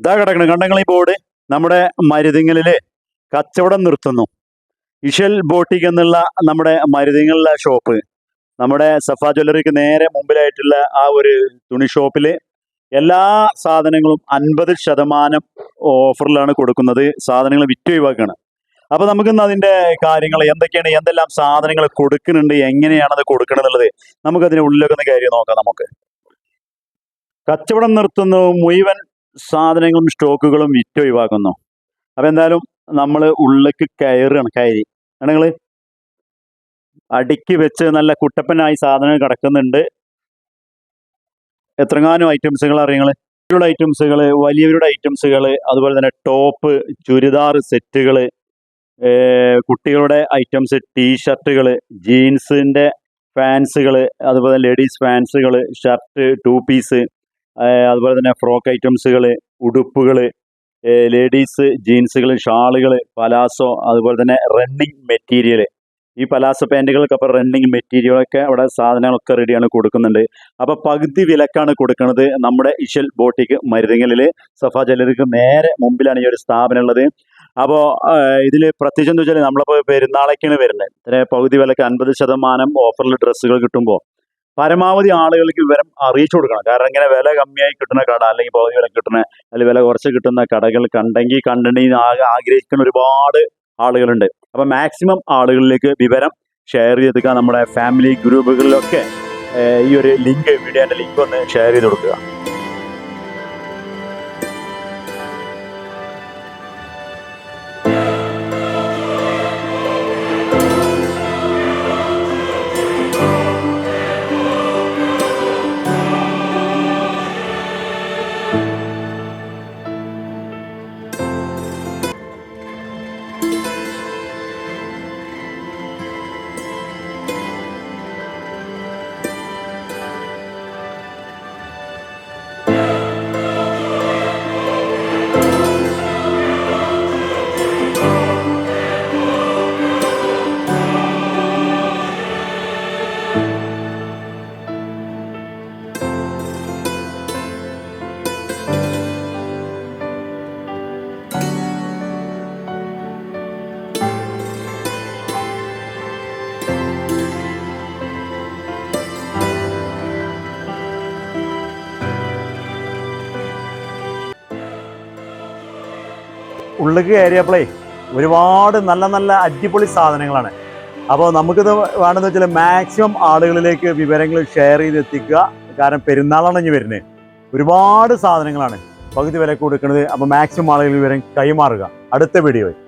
ഇതാ കിടക്കണം. കണ്ടങ്ങൾ ഈ ബോർഡ് നമ്മുടെ മരുതിങ്ങലിൽ കച്ചവടം നിർത്തുന്നു. ഇഷൽ ബോട്ടിക് എന്നുള്ള നമ്മുടെ മരുതിങ്ങളിലെ ഷോപ്പ് നമ്മുടെ സഫ ജ്വല്ലറിക്ക് നേരെ മുമ്പിലായിട്ടുള്ള ആ ഒരു തുണി ഷോപ്പിൽ എല്ലാ സാധനങ്ങളും അൻപത് ശതമാനം ഓഫറിലാണ് കൊടുക്കുന്നത്. സാധനങ്ങൾ വിറ്റ് ഒഴിവാക്കുകയാണ് അപ്പൊ നമുക്കിന്ന് അതിന്റെ കാര്യങ്ങൾ എന്തൊക്കെയാണ് എന്തെല്ലാം സാധനങ്ങൾ കൊടുക്കുന്നുണ്ട് എങ്ങനെയാണ് അത് കൊടുക്കുന്നത് എന്നുള്ളത് നമുക്ക് അതിന്റെ ഉള്ളിലൊക്കെ ഒന്ന് കയറി നോക്കാം നമുക്ക്. കച്ചവടം നിർത്തുന്നു മുഴുവൻ സാധനങ്ങളും സ്റ്റോക്കുകളും വിറ്റ് ഒഴിവാക്കുന്നു. അപ്പൊ എന്തായാലും നമ്മൾ ഉള്ളിലേക്ക് കയറുകയാണ് കയറി. നിങ്ങൾ അടുക്കി വെച്ച് നല്ല കുട്ടപ്പനായി സാധനങ്ങൾ കിടക്കുന്നുണ്ട്. എത്രങ്ങാനും ഐറ്റംസുകൾ അറിയങ്ങൾ കുട്ടികളുടെ ഐറ്റംസുകൾ വലിയവരുടെ ഐറ്റംസുകൾ അതുപോലെ തന്നെ ടോപ്പ് ചുരിദാർ സെറ്റുകൾ കുട്ടികളുടെ ഐറ്റംസ് ടീഷർട്ടുകൾ ജീൻസിന്റെ ഫാൻസുകൾ അതുപോലെ ലേഡീസ് ഫാൻസുകൾ ഷർട്ട് ടു പീസ് അതുപോലെ തന്നെ ഫ്രോക്ക് ഐറ്റംസുകൾ ഉടുപ്പുകൾ ലേഡീസ് ജീൻസുകൾ ഷാളുകൾ പലാസോ അതുപോലെ തന്നെ റണ്ണിങ് മെറ്റീരിയൽ ഈ പലാസോ പാന്റുകൾക്കൊപ്പം റണ്ണിങ് മെറ്റീരിയലൊക്കെ അവിടെ സാധനങ്ങളൊക്കെ റെഡിയാണ് കൊടുക്കുന്നുണ്ട്. അപ്പോൾ പകുതി വിലക്കാണ് കൊടുക്കുന്നത് നമ്മുടെ ഇഷൽ ബോട്ടിക്ക് മരുതങ്ങലിൽ സഫ ജല്ലറിക്ക് നേരെ മുമ്പിലാണ് ഈ ഒരു സ്ഥാപനം ഉള്ളത്. അപ്പോൾ ഇതിൽ പ്രത്യേകിച്ച് എന്താ വെച്ചാൽ നമ്മളിപ്പോൾ പെരുന്നാളൊക്കെയാണ് വരുന്നത്. പകുതി വിലക്ക് അൻപത് ശതമാനം ഓഫറിൽ ഡ്രസ്സുകൾ കിട്ടുമ്പോൾ പരമാവധി ആളുകൾക്ക് വിവരം അറിയിച്ചു കൊടുക്കണം. കാരണം ഇങ്ങനെ വില കമ്മിയായി കിട്ടുന്ന കട അല്ലെങ്കിൽ പകുതി വില കിട്ടുന്ന അല്ലെങ്കിൽ വില കുറച്ച് കിട്ടുന്ന കടകൾ കണ്ടെങ്കിൽ കണ്ടെങ്കിൽ ആഗ്രഹിക്കുന്ന ഒരുപാട് ആളുകളുണ്ട്. അപ്പം മാക്സിമം ആളുകളിലേക്ക് വിവരം ഷെയർ ചെയ്തെടുക്കുക. നമ്മുടെ ഫാമിലി ഗ്രൂപ്പുകളിലൊക്കെ ഈ ഒരു ലിങ്ക് വീഡിയോന്റെ ലിങ്ക് ഒന്ന് ഷെയർ ചെയ്ത് കൊടുക്കുക. ഉള്ളിലേക്ക് കയറിയപ്പോഴേ ഒരുപാട് നല്ല നല്ല അടിപൊളി സാധനങ്ങളാണ്. അപ്പോൾ നമുക്കിത് വേണമെന്ന് വെച്ചാൽ മാക്സിമം ആളുകളിലേക്ക് വിവരങ്ങൾ ഷെയർ ചെയ്ത് എത്തിക്കുക കാരണം പെരുന്നാളാണ് ഇനി വരുന്നത് ഒരുപാട് സാധനങ്ങളാണ് പകുതി വില കൊടുക്കുന്നത്. അപ്പോൾ മാക്സിമം ആളുകൾ വിവരം കൈമാറുക. അടുത്ത വീഡിയോയിൽ